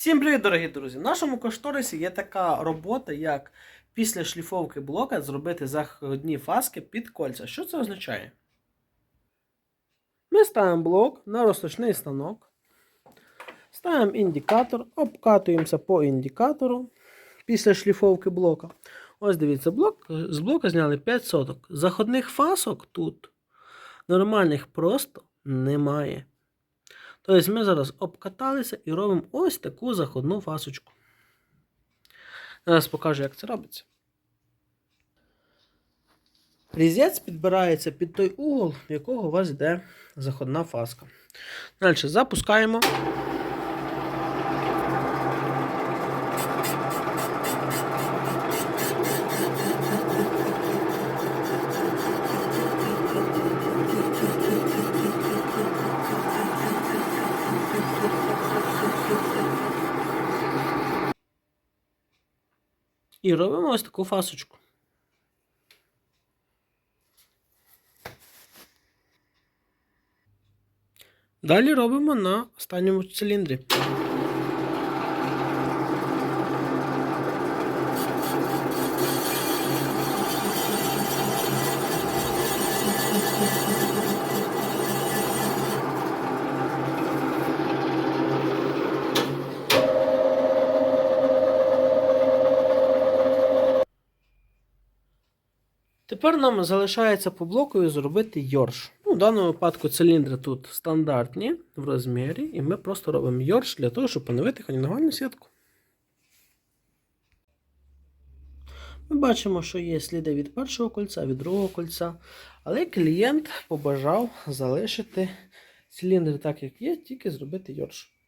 Всім привіт, дорогі друзі! В нашому кошторисі є така робота, як після шліфовки блока зробити заходні фаски під кольця. Що це означає? Ми ставимо блок на розточний станок, ставимо індикатор, обкатуємося по індикатору після шліфовки блока. Ось дивіться, блок, з блока зняли 5 соток. Заходних фасок тут нормальних просто немає. Тобто ми зараз обкаталися і робимо ось таку заходну фасочку. Зараз покажу, як це робиться. Різець підбирається під той угол, в якого у вас йде заходна фаска. Далі запускаємо. І робимо ось таку фасочку. Далі робимо на останньому циліндрі. Тепер нам залишається по блокові зробити йорш. Ну, в даному випадку циліндри тут стандартні в розмірі, і ми просто робимо йорш для того, щоб поновити хонігальну сітку. Ми бачимо, що є сліди від першого кольця, від другого кольця, але клієнт побажав залишити циліндри так, як є, тільки зробити йорш.